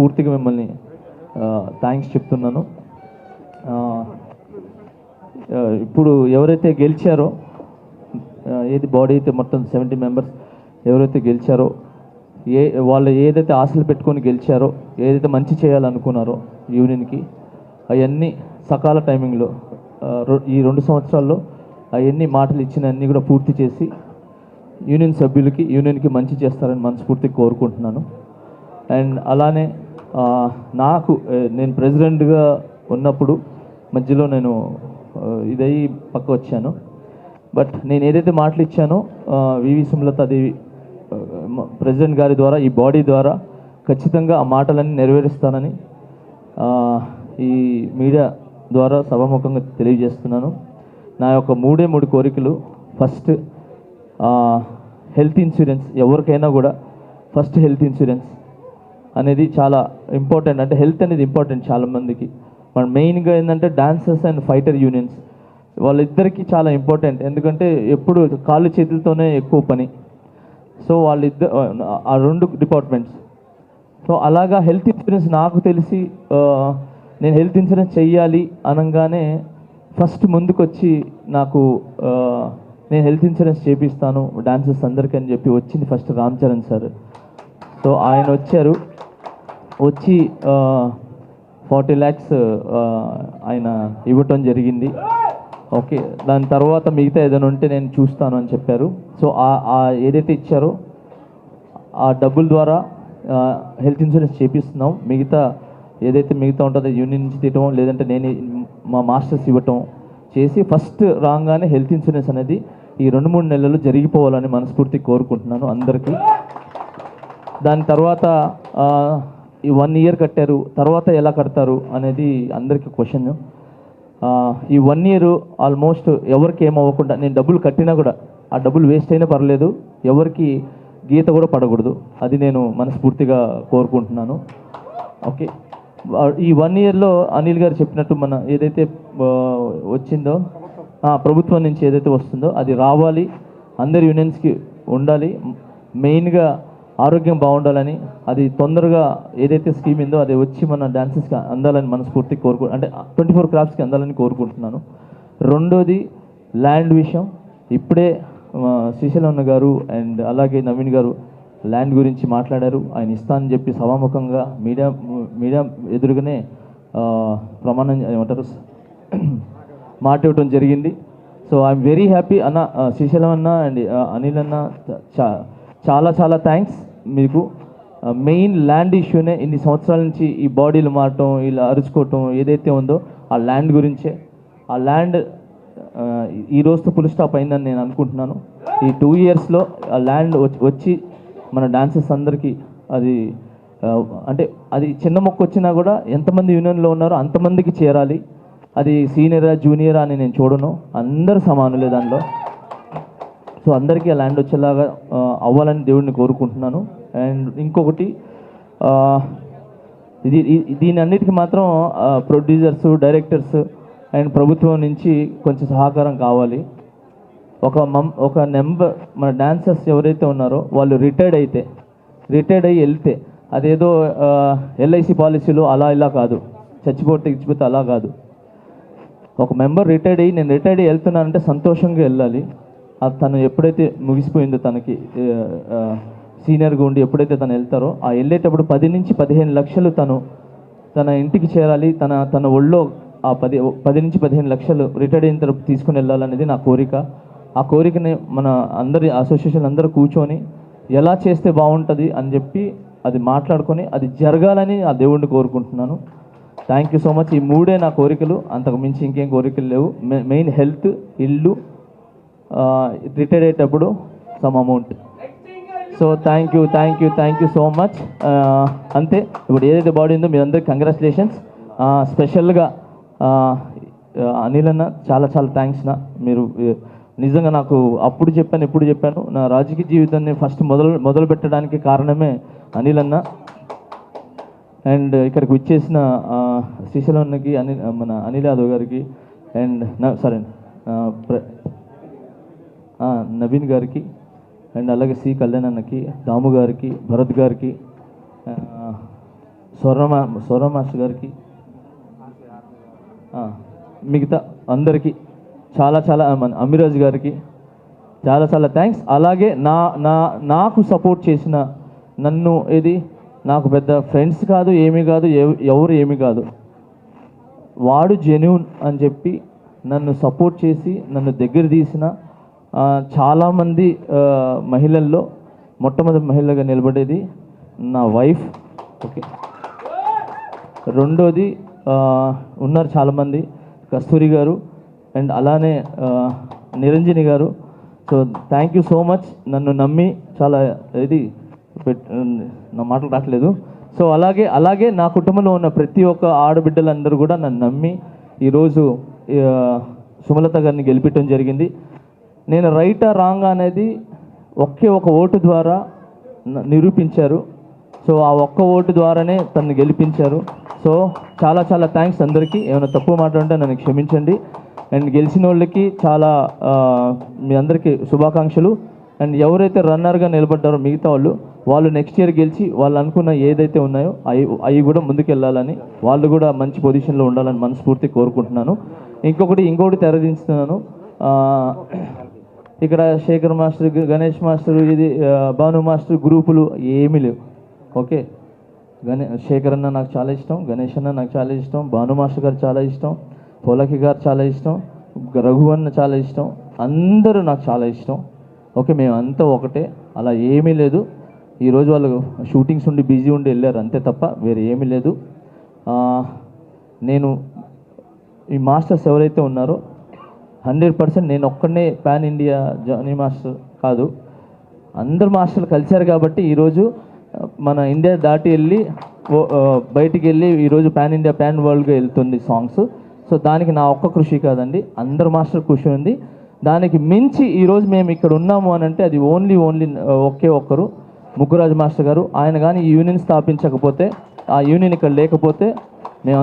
మనస్ఫూర్తిగా మిమ్మల్ని థ్యాంక్స్ చెప్తున్నాను. ఇప్పుడు ఎవరైతే గెలిచారో ఏది బాడీ అయితే మొత్తం సెవెంటీ మెంబర్స్ ఎవరైతే గెలిచారో ఏ వాళ్ళు ఏదైతే ఆశలు పెట్టుకొని గెలిచారో ఏదైతే మంచి చేయాలనుకున్నారో యూనియన్కి అవన్నీ సకాల టైమింగ్లో ఈ రెండు సంవత్సరాల్లో అవన్నీ మాటలు ఇచ్చిన అన్నీ కూడా పూర్తి చేసి యూనియన్ సభ్యులకి యూనియన్కి మంచి చేస్తారని మనస్ఫూర్తిగా కోరుకుంటున్నాను. అండ్ అలానే నాకు నేను ప్రెసిడెంట్గా ఉన్నప్పుడు మధ్యలో నేను ఇదయ్యి పక్క వచ్చాను. బట్ నేను ఏదైతే మాటలు ఇచ్చానో వివి సుమలతాదేవి ప్రెసిడెంట్ గారి ద్వారా ఈ బాడీ ద్వారా ఖచ్చితంగా ఆ మాటలన్నీ నెరవేరుస్తానని ఈ మీడియా ద్వారా సభాముఖంగా తెలియజేస్తున్నాను. నా యొక్క మూడే మూడు కోరికలు ఫస్ట్ హెల్త్ ఇన్సూరెన్స్ ఎవరికైనా కూడా ఫస్ట్ హెల్త్ ఇన్సూరెన్స్. అనేది చాలా ఇంపార్టెంట్ అంటే హెల్త్ అనేది ఇంపార్టెంట్ చాలామందికి మన మెయిన్గా ఏంటంటే డాన్సర్స్ అండ్ ఫైటర్ యూనియన్స్ వాళ్ళిద్దరికీ చాలా ఇంపార్టెంట్ ఎందుకంటే ఎప్పుడు కాళ్ళు చేతులతోనే ఎక్కువ పని. సో వాళ్ళిద్దరు ఆ రెండు డిపార్ట్మెంట్స్ సో అలాగా హెల్త్ ఇన్సూరెన్స్ నాకు తెలిసి నేను హెల్త్ ఇన్సూరెన్స్ చెయ్యాలి అనగానే ఫస్ట్ ముందుకొచ్చి నాకు నేను హెల్త్ ఇన్సూరెన్స్ చేపిస్తాను. డాన్సర్స్ అందరికీ అని చెప్పి వచ్చింది first Ram Charan sir so ఆయన వచ్చారు. వచ్చి ఫార్టీ ల్యాక్స్ ఆయన ఇవ్వటం జరిగింది. ఓకే దాని తర్వాత మిగతా ఏదైనా ఉంటే నేను చూస్తాను అని చెప్పారు. సో ఆ- ఏదైతే ఇచ్చారో ఆ డబ్బుల ద్వారా హెల్త్ ఇన్సూరెన్స్ చేపిస్తున్నాం. మిగతా ఏదైతే మిగతా ఉంటుందో యూనియన్ నుంచి తీయటం లేదంటే నేను మా మాస్టర్స్ ఇవ్వటం చేసి ఫస్ట్ రాగానే హెల్త్ ఇన్సూరెన్స్ అనేది ఈ రెండు మూడు నెలలు జరిగిపోవాలని మనస్ఫూర్తి కోరుకుంటున్నాను అందరికీ. దాని తర్వాత ఈ వన్ ఇయర్ కట్టారు తర్వాత ఎలా కడతారు అనేది అందరికీ క్వశ్చన్ ఈ వన్ ఇయర్ ఆల్మోస్ట్ ఎవరికి ఏమవ్వకుండా నేను డబ్బులు కట్టినా కూడా ఆ డబ్బులు వేస్ట్ అయినా పర్లేదు ఎవరికి గీత కూడా పడకూడదు. అది నేను మనస్ఫూర్తిగా కోరుకుంటున్నాను. ఓకే ఈ వన్ ఇయర్లో అనిల్ గారు చెప్పినట్టు మన ఏదైతే వచ్చిందో ప్రభుత్వం నుంచి ఏదైతే వస్తుందో అది రావాలి. అందరి యూనియన్స్కి ఉండాలి. మెయిన్గా ఆరోగ్యం బాగుండాలని అది తొందరగా ఏదైతే స్కీమ్ ఉందో అది వచ్చి మన డ్యాన్సెస్కి అందాలని మనస్ఫూర్తి కోరుకు అంటే ట్వంటీ ఫోర్ క్రాఫ్ట్స్కి అందాలని కోరుకుంటున్నాను. రెండోది ల్యాండ్ విషయం. ఇప్పుడే ఆ, శ్రీశైలన్న గారు అండ్ అలాగే నవీన్ గారు ల్యాండ్ గురించి మాట్లాడారు. ఆయన ఇస్తానని చెప్పి సభాముఖంగా మీడియా మీడియా ఎదురుగానే ప్రమాణం ఏమంటారు? మాట ఇవ్వడం జరిగింది. సో ఐఎమ్ వెరీ హ్యాపీ అన్న శ్రీశైలం అన్న అండ్ అనిల్ అన్న చ- చాలా చాలా థ్యాంక్స్. మీకు మెయిన్ ల్యాండ్ ఇష్యూనే ఇన్ని సంవత్సరాల నుంచి ఈ బాడీలు మారటం ఇలా అరుచుకోవటం ఏదైతే ఉందో ఆ ల్యాండ్ గురించే. ఆ ల్యాండ్ ఈ రోజుతో ఫుల్ స్టాప్ అయిందని నేను అనుకుంటున్నాను. ఈ టూ ఇయర్స్లో ఆ ల్యాండ్ వచ్చి మన డాన్సర్స్ అందరికీ అది అంటే అది చిన్న మొక్క వచ్చినా కూడా ఎంతమంది యూనియన్లో ఉన్నారో అంతమందికి చేరాలి. అది సీనియరా జూనియరా అని నేను చూడను. అందరు సమానులే దానిలో. సో అందరికీ ఆ ల్యాండ్ వచ్చేలాగా అవ్వాలని దేవుడిని కోరుకుంటున్నాను. అండ్ ఇంకొకటి ఇది దీని అన్నిటికీ మాత్రం ప్రొడ్యూసర్స్ డైరెక్టర్స్ అండ్ ప్రభుత్వం నుంచి కొంచెం సహకారం కావాలి. ఒక మం ఒక నెంబర్ మన డాన్సర్స్ ఎవరైతే ఉన్నారో వాళ్ళు రిటైర్డ్ అయితే రిటైర్డ్ అయ్యి వెళ్తే అదేదో ఎల్ఐసి పాలసీలు అలా ఇలా కాదు. చచ్చిపోతే ఇచ్చిపోతే అలా కాదు. ఒక మెంబర్ రిటైర్డ్ అయ్యి నేను రిటైర్డ్ అయ్యి వెళ్తున్నానంటే సంతోషంగా వెళ్ళాలి. తను ఎప్పుడైతే ముగిసిపోయిందో తనకి సీనియర్గా ఉండి ఎప్పుడైతే తను వెళ్తారో ఆ వెళ్ళేటప్పుడు పది నుంచి పదిహేను లక్షలు తను తన ఇంటికి చేరాలి తన తన ఒళ్ళో ఆ పది పది నుంచి పదిహేను లక్షలు రిటైర్డ్ అయిన తర్వాత తీసుకుని వెళ్ళాలనేది నా కోరిక. ఆ కోరికని మన అందరి అసోసియేషన్ అందరూ కూర్చొని ఎలా చేస్తే బాగుంటుంది అని చెప్పి అది మాట్లాడుకొని అది జరగాలని ఆ దేవుడిని కోరుకుంటున్నాను. థ్యాంక్ యూ సో మచ్ ఈ మూడే నా కోరికలు. అంతకు మించి ఇంకేం కోరికలు లేవు. మె- మెయిన్ హెల్త్ ఇల్లు రిటైర్ అయ్యేటప్పుడు some amount. So thank you thank you thank you so much అంతే. ఇప్పుడు ఏదైతే బాడీ ఉందో మీ అందరికి కంగ్రాచులేషన్స్ స్పెషల్గా అనిల్ అన్న చాలా చాలా థ్యాంక్స్ నా. మీరు నిజంగా నాకు అప్పుడు చెప్పాను ఎప్పుడు చెప్పాను. నా రాజకీయ జీవితాన్ని ఫస్ట్ మొదలు మొదలు పెట్టడానికి కారణమే అనిల్ అన్న. అండ్ ఇక్కడికి వచ్చేసిన శ్రీశైలం అన్నకి అని మన అనిల్ యాదవ్ గారికి అండ్ సరే నవీన్ గారికి అండ్ అలాగే సి కళ్యాణ్ అన్నకి దాము గారికి భరత్ గారికి స్వర్ణమా స్వర్ణ మాస్టర్ గారికి మిగతా అందరికీ చాలా చాలా మన అమిరాజ్ గారికి చాలా చాలా థ్యాంక్స్ అలాగే నా నా నాకు సపోర్ట్ చేసిన నన్ను ఇది నాకు పెద్ద ఫ్రెండ్స్ కాదు ఏమీ కాదు ఎవరు ఏమీ కాదు. వాడు జెన్యూన్ అని చెప్పి నన్ను సపోర్ట్ చేసి నన్ను దగ్గర తీసిన చాలామంది మహిళల్లో మొట్టమొదటి మహిళగా నిలబడేది నా వైఫ్. ఓకే. రెండోది ఉన్నారు చాలామంది కస్తూరి గారు అండ్ అలానే నిరంజని గారు. So thank you so much నన్ను నమ్మి చాలా ఇది పెట్ నా మాటలు రావట్లేదు సో అలాగే అలాగే నా కుటుంబంలో ఉన్న ప్రతి ఒక్క ఆడబిడ్డలందరూ కూడా నన్ను నమ్మి ఈరోజు సుమలత గారిని గెలిపించడం జరిగింది. నేను రైటా రాంగ్ అనేది ఒకే ఒక ఓటు ద్వారా నిరూపించారు. సో ఆ ఒక్క ఓటు ద్వారానే తను గెలిపించారు. సో చాలా చాలా థ్యాంక్స్ అందరికీ. ఏమైనా తప్పు మాట్లాడుంటే నన్ను క్షమించండి. అండ్ గెలిచిన వాళ్ళకి చాలా మీ అందరికీ శుభాకాంక్షలు. అండ్ ఎవరైతే రన్నర్గా నిలబడ్డారో మిగతా వాళ్ళు వాళ్ళు నెక్స్ట్ ఇయర్ గెలిచి వాళ్ళు అనుకున్న ఏదైతే ఉన్నాయో అవి అవి కూడా ముందుకెళ్ళాలని వాళ్ళు కూడా మంచి పొజిషన్లో ఉండాలని మనస్ఫూర్తి కోరుకుంటున్నాను. ఇంకొకటి ఇంకొకటి తెరదించుతున్నాను. ఇక్కడ శేఖర్ మాస్టర్ గణేష్ మాస్టర్ ఇది భాను మాస్టర్ గ్రూపులు ఏమీ లేవు. ఓకే? గణే శేఖర్ అన్న నాకు చాలా ఇష్టం గణేష్ అన్న నాకు చాలా ఇష్టం భాను మాస్టర్ గారు చాలా ఇష్టం పోలకి గారు చాలా ఇష్టం రఘువన్న రఘు అన్న చాలా ఇష్టం అందరూ నాకు చాలా ఇష్టం. ఓకే? మేము అంతా ఒకటే అలా ఏమీ లేదు. ఈరోజు వాళ్ళు షూటింగ్స్ ఉండి బిజీ ఉండి వెళ్ళారు అంతే తప్ప వేరే ఏమీ లేదు. నేను ఈ మాస్టర్స్ ఎవరైతే ఉన్నారో హండ్రెడ్ పర్సెంట్ నేను ఒక్కడనే పాన్ ఇండియా జానీ మాస్టర్ కాదు. అందరు మాస్టర్లు కలిశారు కాబట్టి ఈరోజు మన ఇండియా దాటి వెళ్ళి బయటికి వెళ్ళి ఈరోజు పాన్ ఇండియా పాన్ వరల్డ్గా వెళ్తుంది సాంగ్స్. సో దానికి నా ఒక్క కృషి కాదండి. అందరు మాస్టర్ కృషి ఉంది. దానికి మించి ఈరోజు మేము ఇక్కడ ఉన్నాము అని అంటే అది ఓన్లీ ఓన్లీ ఒకే ఒక్కరు ముగ్గురాజు మాస్టర్ గారు. ఆయన కానీ ఈ యూనియన్ స్థాపించకపోతే ఆ యూనియన్ ఇక్కడ లేకపోతే